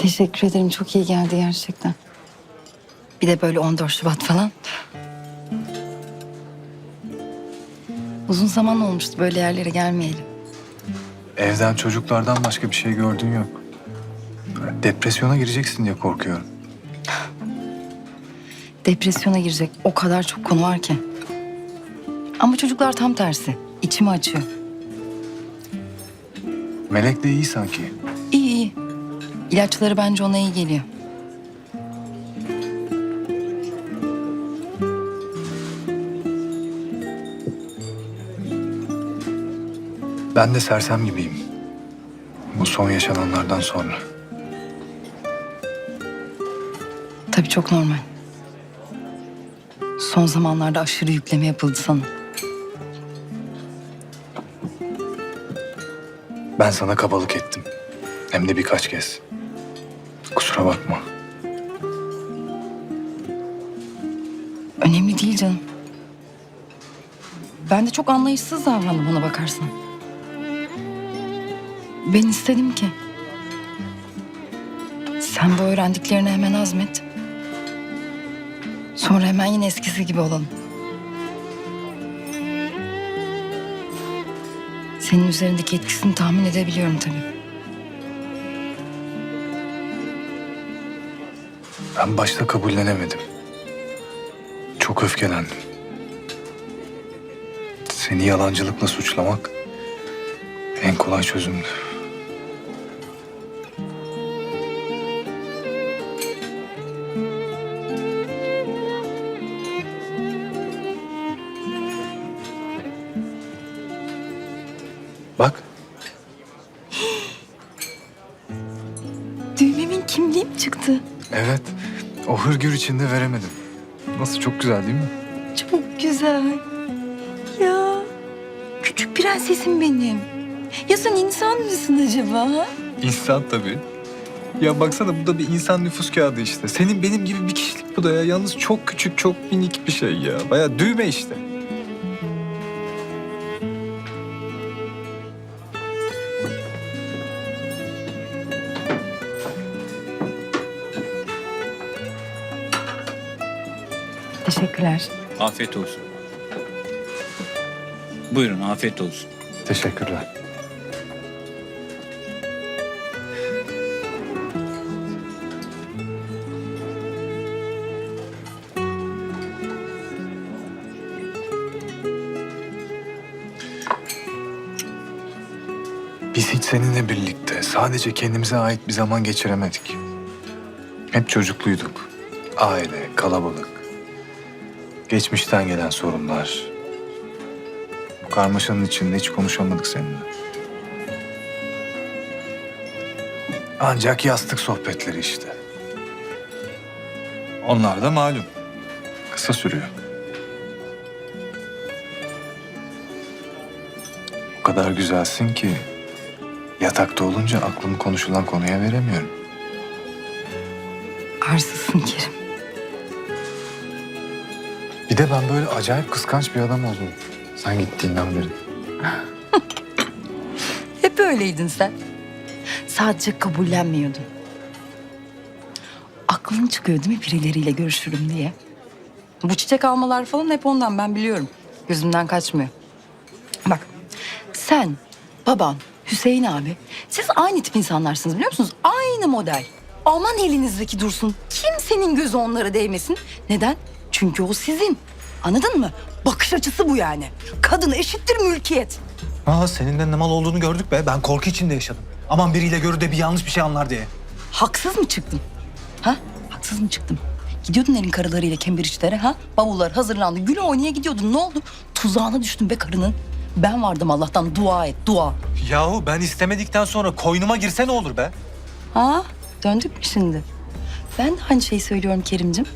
Teşekkür ederim. Çok iyi geldi gerçekten. Bir de böyle 14 Şubat falan. Uzun zaman olmuştu böyle yerlere gelmeyelim. Evden çocuklardan başka bir şey gördüğün yok. Depresyona gireceksin diye korkuyorum. Depresyona girecek o kadar çok konu var ki. Ama çocuklar tam tersi. İçimi açıyor. Melek de iyi sanki. İlaçları bence ona iyi geliyor. Ben de sersem gibiyim. Bu son yaşananlardan sonra. Tabii çok normal. Son zamanlarda aşırı yükleme yapıldı sana. Ben sana kabalık ettim. Hem de birkaç kez. Kusura bakma. Önemli değil canım. Ben de çok anlayışsız davrandım ona bakarsan. Ben istedim ki. Sen bu öğrendiklerini hemen azmet. Sonra hemen yine eskisi gibi olalım. Senin üzerindeki etkisini tahmin edebiliyorum tabii. Ben başta kabullenemedim. Çok öfkelendim. Seni yalancılıkla suçlamak en kolay çözümdü. Bak, Düğmemin kimliği mi çıktı? Evet. O hırgür içinde veremedim. Nasıl çok güzel değil mi? Çok güzel. Ya küçük prensesim benim. Ya sen insan mısın acaba? ha? İnsan tabii. Ya baksana bu da bir insan nüfus kağıdı işte. Senin benim gibi bir kişilik bu da ya. Yalnız çok küçük, çok minik bir şey ya. Bayağı düğme işte. Teşekkürler. Afiyet olsun. Buyurun afiyet olsun. Teşekkürler. Biz hiç seninle birlikte sadece kendimize ait bir zaman geçiremedik. Hep çocukluyduk. Aile, kalabalık. Geçmişten gelen sorunlar, bu karmaşanın içinde hiç konuşamadık seninle. Ancak yastık sohbetleri işte. Onlar da malum. Kısa sürüyor. O kadar güzelsin ki yatakta olunca aklımı konuşulan konuya veremiyorum. Arsızsın Kerim. Bir de ben böyle acayip kıskanç bir adam oldum. Sen gittiğinden beri. Hep öyleydin sen. Sadece kabullenmiyordun. Aklın çıkıyor değil mi birileriyle görüşürüm diye? Bu çiçek almalar falan hep ondan ben biliyorum. Gözümden kaçmıyor. Bak sen, baban, Hüseyin abi siz aynı tip insanlarsınız biliyor musunuz? Aynı model. Aman elinizdeki dursun. Kimsenin gözü onlara değmesin. Neden? Çünkü o sizin. Anladın mı? Bakış açısı bu yani. Kadın eşittir mülkiyet. Aa senin de ne mal olduğunu gördük be. Ben korku içinde yaşadım. Aman biriyle görür de bir yanlış bir şey anlar diye. Haksız mı çıktım? Ha? Haksız mı çıktım? Gidiyordun elin karılarıyla Cambridge'lere ha? Bavullar hazırlandı. Gül oynaya gidiyordun. Ne oldu? Tuzağına düştün be karının. Ben vardım Allah'tan. Dua et, dua. Yahu ben istemedikten sonra koynuma girse ne olur be? Ha? Döndük mü şimdi? Ben de aynı şeyi söylüyorum Kerimcim.